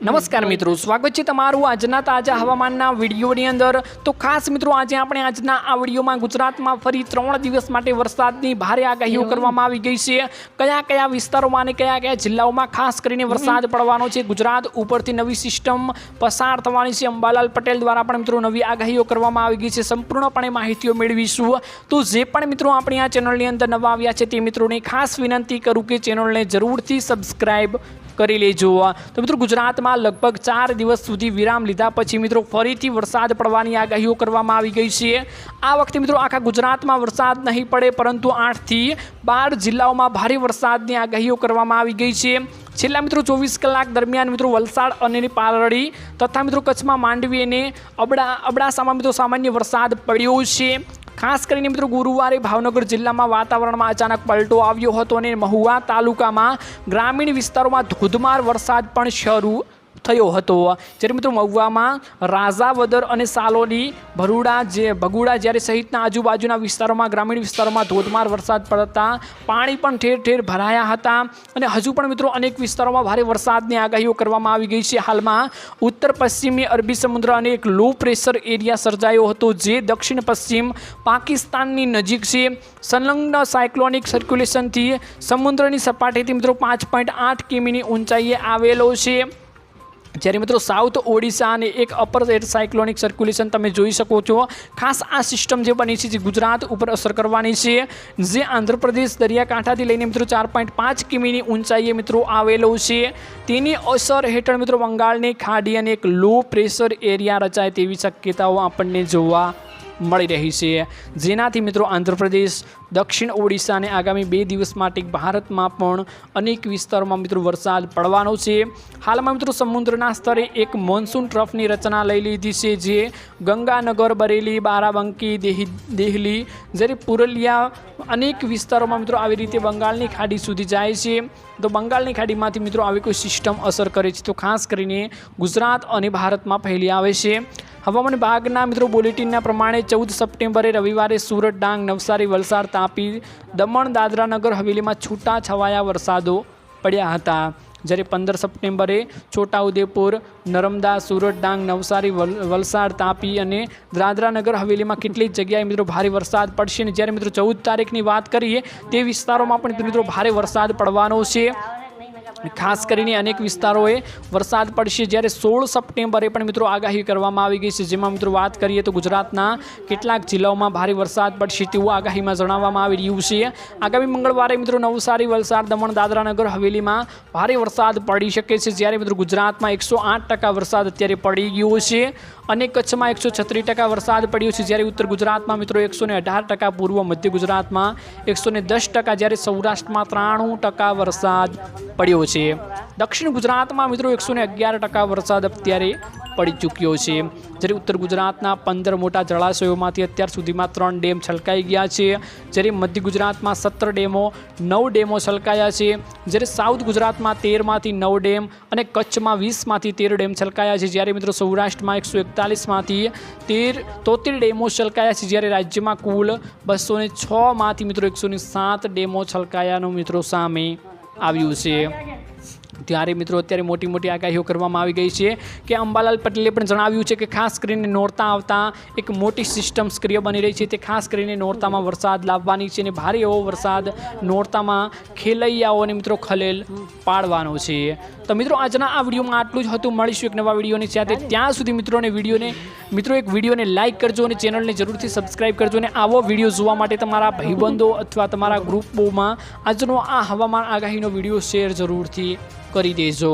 નમસ્કાર મિત્રો સ્વાગત છે તમારું આજના તાજા હવામાનના વિડીયોની અંદર. તો ખાસ મિત્રો આજે આપણે આજના આ વિડીયોમાં ગુજરાતમાં ફરી ત્રણ દિવસ માટે વરસાદની ભારે આગાહીઓ કરવામાં આવી ગઈ છે. કયા કયા વિસ્તારોમાં અને કયા કયા જિલ્લાઓમાં ખાસ કરીને વરસાદ પડવાનો છે? ગુજરાત ઉપરથી નવી સિસ્ટમ પસાર થવાની છે. અંબાલાલ પટેલ દ્વારા પણ મિત્રો નવી આગાહીઓ કરવામાં આવી ગઈ છે. સંપૂર્ણપણે માહિતીઓ મેળવીશું. તો જે પણ મિત્રો આપણી આ ચેનલની અંદર નવા આવ્યા છે તે મિત્રોને ખાસ વિનંતી કરું કે ચેનલને જરૂરથી સબસ્ક્રાઇબ કરી લેજો તો મિત્રો ગુજરાતમાં લગભગ ચાર દિવસ સુધી વિરામ લીધા પછી મિત્રો ફરીથી વરસાદ પડવાની આગાહીઓ કરવામાં આવી ગઈ છે. આ વખતે મિત્રો આખા ગુજરાતમાં વરસાદ નહીં પડે પરંતુ આઠથી બાર જિલ્લાઓમાં ભારે વરસાદની આગાહીઓ કરવામાં આવી ગઈ છે. છેલ્લા મિત્રો ચોવીસ કલાક દરમિયાન મિત્રો વલસાડ અને પારડી તથા મિત્રો કચ્છમાં માંડવી અને અબડા અબડાસામાં મિત્રો સામાન્ય વરસાદ પડ્યો છે. ખાસ કરીને મિત્રો ગુરુવારે ભાવનગર જિલ્લામાં વાતાવરણમાં અચાનક પલટો આવ્યો હતો અને મહુવા તાલુકામાં ગ્રામીણ વિસ્તારોમાં ધોધમાર વરસાદ પણ શરૂ થયો હતો. જ્યારે મિત્રો મહુવામાં રાજાવદર અને સાલોલી ભરૂડા જે બગુડા જ્યારે સહિતના આજુબાજુના વિસ્તારોમાં, ગ્રામીણ વિસ્તારોમાં ધોધમાર વરસાદ પડતા પાણી પણ ઠેર ઠેર ભરાયા હતા અને હજુ પણ મિત્રો અનેક વિસ્તારોમાં ભારે વરસાદની આગાહીઓ કરવામાં આવી ગઈ છે. હાલમાં ઉત્તર પશ્ચિમી અરબી સમુદ્ર અને એક લો પ્રેશર એરિયા સર્જાયો હતો, જે દક્ષિણ પશ્ચિમ પાકિસ્તાનની નજીક છે. સંલગ્ન સાયક્લોનિક સર્ક્યુલેશનથી સમુદ્રની સપાટીથી મિત્રો પાંચ પોઈન્ટ આઠ કિમીની ઊંચાઈએ આવેલો છે. જ્યારે મિત્રો સાઉથ ઓડિશા અને એક અપર એર સાયક્લોનિક સર્ક્યુલેશન તમે જોઈ શકો છો. ખાસ આ સિસ્ટમ જે બની છે, જે ગુજરાત ઉપર અસર કરવાની છે. જે આંધ્રપ્રદેશ દરિયાકાંઠાથી લઈને મિત્રો ચાર પોઈન્ટ પાંચ કિમીની ઊંચાઈએ મિત્રો આવેલો છે. તેની અસર હેઠળ મિત્રો બંગાળની ખાડી અને એક લો પ્રેશર એરિયા રચાય તેવી શક્યતાઓ આપણને જોવા મળી રહી છે. જેનાથી મિત્રો આંધ્રપ્રદેશ, દક્ષિણ ઓડિશા અને આગામી બે દિવસ માટે ભારતમાં પણ અનેક વિસ્તારોમાં મિત્રો વરસાદ પડવાનો છે. હાલમાં મિત્રો સમુદ્રના સ્તરે એક મોન્સૂન ટ્રફની રચના લઈ લીધી છે, જે ગંગાનગર, બરેલી, બારાબંકી, દેહી, દેહલી, જ્યારે પુરલિયા અનેક વિસ્તારોમાં મિત્રો આવી રીતે બંગાળની ખાડી સુધી જાય છે. તો બંગાળની ખાડીમાંથી મિત્રો આવી કોઈ સિસ્ટમ અસર કરે છે તો ખાસ કરીને ગુજરાત અને ભારતમાં ફેલી આવે છે. હવામાન વિભાગના મિત્રો બુલેટિનના પ્રમાણે ચૌદ સપ્ટેમ્બરે રવિવારે સુરત ડાંગ, નવસારી, વલસાડ તાપી, દમણ દાદરા નગર હવેલીમાં છૂટા છવાયા વરસાદો પડ્યા હતા. જ્યારે પંદર સપ્ટેમ્બરે છોટાઉદેપુર, નર્મદા, સુરત ડાંગ, નવસારી, વલ, વલસાડ તાપી અને દાદરા નગર હવેલીમાં કેટલીક જગ્યાએ મિત્રો ભારે વરસાદ પડશે અને જ્યારે મિત્રો ચૌદ તારીખની વાત કરીએ તે વિસ્તારોમાં પણ મિત્રો ભારે વરસાદ પડવાનો છે. ખાસ કરીને અનેક વિસ્તારોએ વરસાદ પડશે જ્યારે સોળ સપ્ટેમ્બરે પણ મિત્રો આગાહી કરવામાં આવી ગઈ છે. જેમાં મિત્રો વાત કરીએ તો ગુજરાતના કેટલાક જિલ્લાઓમાં ભારે વરસાદ પડશે તેવું આગાહીમાં જણાવવામાં આવી રહ્યું છે. આગામી મંગળવારે મિત્રો નવસારી, વલસાડ, દમણ, દાદરાનગર, હવેલીમાં ભારે વરસાદ પડી શકે છે. જ્યારે મિત્રો ગુજરાતમાં એકસો વરસાદ અત્યારે પડી ગયો છે અને કચ્છમાં એકસો વરસાદ પડ્યો છે. જ્યારે ઉત્તર ગુજરાતમાં મિત્રો એકસો પૂર્વ મધ્ય ગુજરાતમાં એકસો જ્યારે સૌરાષ્ટ્રમાં ત્રાણું વરસાદ પડ્યો છે. દક્ષિણ ગુજરાતમાં મિત્રો એકસો ને અગિયાર ટકા વરસાદ અત્યારે પડી ચૂક્યો છે. જ્યારે ઉત્તર ગુજરાતના પંદર મોટા જળાશયોમાંથી અત્યાર સુધીમાં ત્રણ ડેમ છલકાઈ ગયા છે. જ્યારે મધ્ય ગુજરાતમાં સત્તર ડેમો, નવ ડેમો છલકાયા છે. જ્યારે સાઉથ ગુજરાતમાં તેરમાંથી નવ ડેમ અને કચ્છમાં વીસમાંથી તેર ડેમ છલકાયા છે. જ્યારે મિત્રો સૌરાષ્ટ્રમાં એકસો એકતાલીસમાંથી તેર, તોતેર ડેમો છલકાયા છે. જ્યારે રાજ્યમાં કુલ બસો ને છમાંથી મિત્રો એકસો સાત ડેમો છલકાયાનો મિત્રો સામે આવ્યું છે. ત્યારે મિત્રો અત્યારે મોટી મોટી આગાહીઓ કરવામાં આવી ગઈ છે કે અંબાલાલ પટેલે પણ જણાવ્યું છે કે ખાસ કરીને નોરતા આવતા એક મોટી સિસ્ટમ સક્રિય બની રહી છે. તે ખાસ કરીને નોરતામાં વરસાદ લાવવાની છે અને ભારે એવો વરસાદ નોરતામાં ખેલૈયાઓને મિત્રો ખલેલ પાડવાનો છે. તો મિત્રો, આજના આ વિડીયોમાં આટલું જ. હતું. મળીશું એક નવા વિડીયોની સાથે. ત્યાં સુધી મિત્રોને વિડીયોને મિત્રો, એક વિડીયોને લાઇક કરજો અને ચેનલને જરૂરથી સબસ્ક્રાઇબ કરજો અને આવો વીડિયો જોવા માટે તમારા ભાઈબંધો અથવા તમારા ગ્રુપોમાં આજનો આ હવામાન આગાહીનો વીડિયો શેર જરૂરથી કરી દેજો.